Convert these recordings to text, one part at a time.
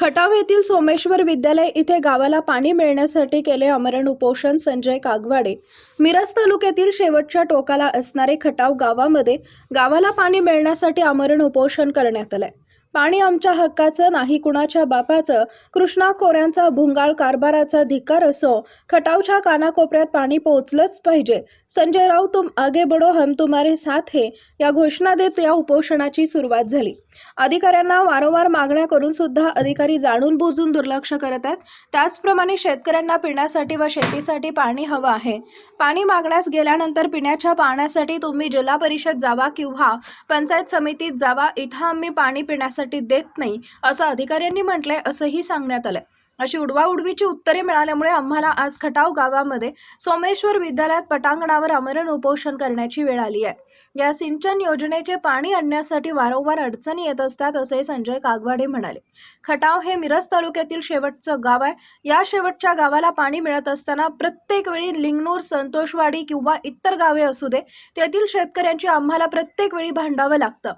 खटाव येथील सोमेश्वर विद्यालय इथे गावाला पाणी मिळण्यासाठी केले अमरण उपोषण संजय कागवाडे. मिरज तालुक्यातील शेवटच्या टोकाला असणारे खटाव गावामध्ये गावाला पाणी मिळण्यासाठी अमरण उपोषण करण्यात आलंय. पाणी आमच्या हक्काचं नाही कुणाच्या बापाचं. कृष्णा खोऱ्यांचा भुंगाळ कारभाराचा धिक्कार असो खटावच्या कानाकोपऱ्यात पाणी पोहोचलंच पाहिजे. संजय राव तुम आगे बडो हम तुम्हारे साथ हे. या घोषणा देत या उपोषणाची सुरुवात झाली. अधिकाऱ्यांना वारंवार मागण्या करून सुद्धा अधिकारी जाणून बुजून दुर्लक्ष करत आहेत. त्याचप्रमाणे शेतकऱ्यांना पिण्यासाठी व शेतीसाठी पाणी हवं आहे. पाणी मागण्यास गेल्यानंतर पिण्याच्या पाण्यासाठी तुम्ही जिल्हा परिषद जावा किंवा पंचायत समितीत जावा. इथं आम्ही पाणी पिण्यासाठी देत नाही असं अधिकाऱ्यांनी म्हटलंय असंही सांगण्यात आलंय. अशी उडवाउडवीची उत्तरे मिळाल्यामुळे आम्हाला आज खटाव गावामध्ये सोमेश्वर विद्यालयात पटांगणावर आमरण उपोषण करण्याची वेळ आली आहे. या सिंचन योजनेचे पाणी आणण्यासाठी वारंवार अडचणी येत असतात असे संजय कागवाडे म्हणाले. खटाव हे मिरज तालुक्यातील शेवटचं गाव आहे. या शेवटच्या गावाला पाणी मिळत असताना प्रत्येक वेळी लिंगनूर संतोषवाडी किंवा इतर गावे असू दे तेथील शेतकऱ्यांची आम्हाला प्रत्येक वेळी भांडावं लागतं.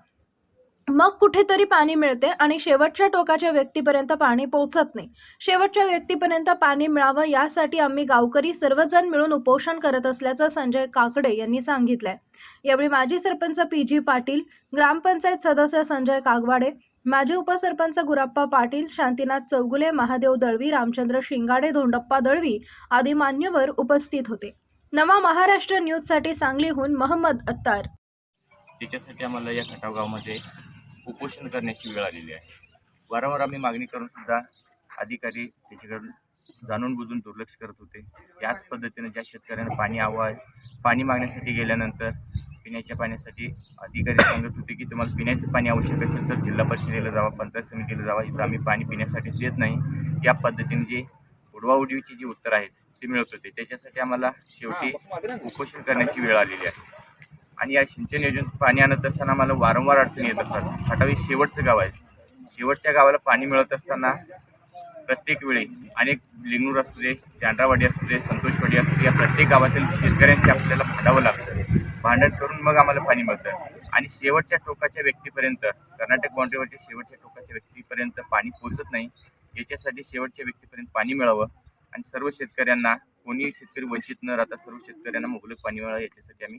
मग कुठेतरी पाणी मिळते आणि शेवटच्या टोकाच्या व्यक्तीपर्यंत पाणी पोहोचत नाही. शेवटच्या व्यक्तीपर्यंत पाणी मिळावं यासाठी आम्ही गावकरी सर्वजण मिळून उपोषण करत असल्याचं संजय काकडे यांनी सांगितलंय. यावेळी माजी सरपंच पी जी पाटील ग्रामपंचायत सदस्य संजय कागवाडे माजी उपसरपंच गुराप्पा पाटील शांतीनाथ चौगुले महादेव दळवी रामचंद्र शिंगाडे धोंडप्पा दळवी आदी मान्यवर उपस्थित होते. नवा महाराष्ट्र न्यूजसाठी सांगलीहून महम्मद अत्तार. त्याच्यासाठी आम्हाला या खटाव गावामध्ये उपोषण करण्याची वेळ आलेली आहे. वारंवार आम्ही मागणी करून सुद्धा अधिकारी त्याच्याकडून जाणून बुजून दुर्लक्ष करत होते. याच पद्धतीने ज्या शेतकऱ्यांना पाणी हवं आहे पाणी मागण्यासाठी गेल्यानंतर पिण्याच्या पाण्यासाठी अधिकारी सांगत होते की तुम्हाला पिण्याचं पाणी आवश्यक असेल तर जिल्हा परिषदेला जावा पंचायत समितीला जावा. इथं आम्ही पाणी पिण्यासाठी देत नाही. या पद्धतीने जे उडवाउडवीची जी उत्तर आहेत ते मिळत होते. त्याच्यासाठी आम्हाला शेवटी उपोषण करण्याची वेळ आलेली आहे. आणि या सिंचन योजनेत पाणी आणत असताना मला वारंवार अडचणी येत असतात. खटावी शेवटचं गाव आहे. शेवटच्या गावाला पाणी मिळत असताना प्रत्येक वेळी अनेक लिंगूर असू दे जांड्रावाडी असू दे संतोषवाडी असू दे या प्रत्येक गावातील शेतकऱ्यांशी आपल्याला भांडावं लागतं. भांडण करून मग आम्हाला पाणी मिळतं. आणि शेवटच्या टोकाच्या व्यक्तीपर्यंत कर्नाटक बाउंड्रीवरच्या शेवटच्या टोकाच्या व्यक्तीपर्यंत पाणी पोहोचत नाही. याच्यासाठी शेवटच्या व्यक्तीपर्यंत पाणी मिळावं. आणि सर्व शेतकऱ्यांना कोणी शेतकरी वंचित न राहता सर्व शेतकऱ्यांना मुबलक पाणी मिळावं याच्यासाठी आम्ही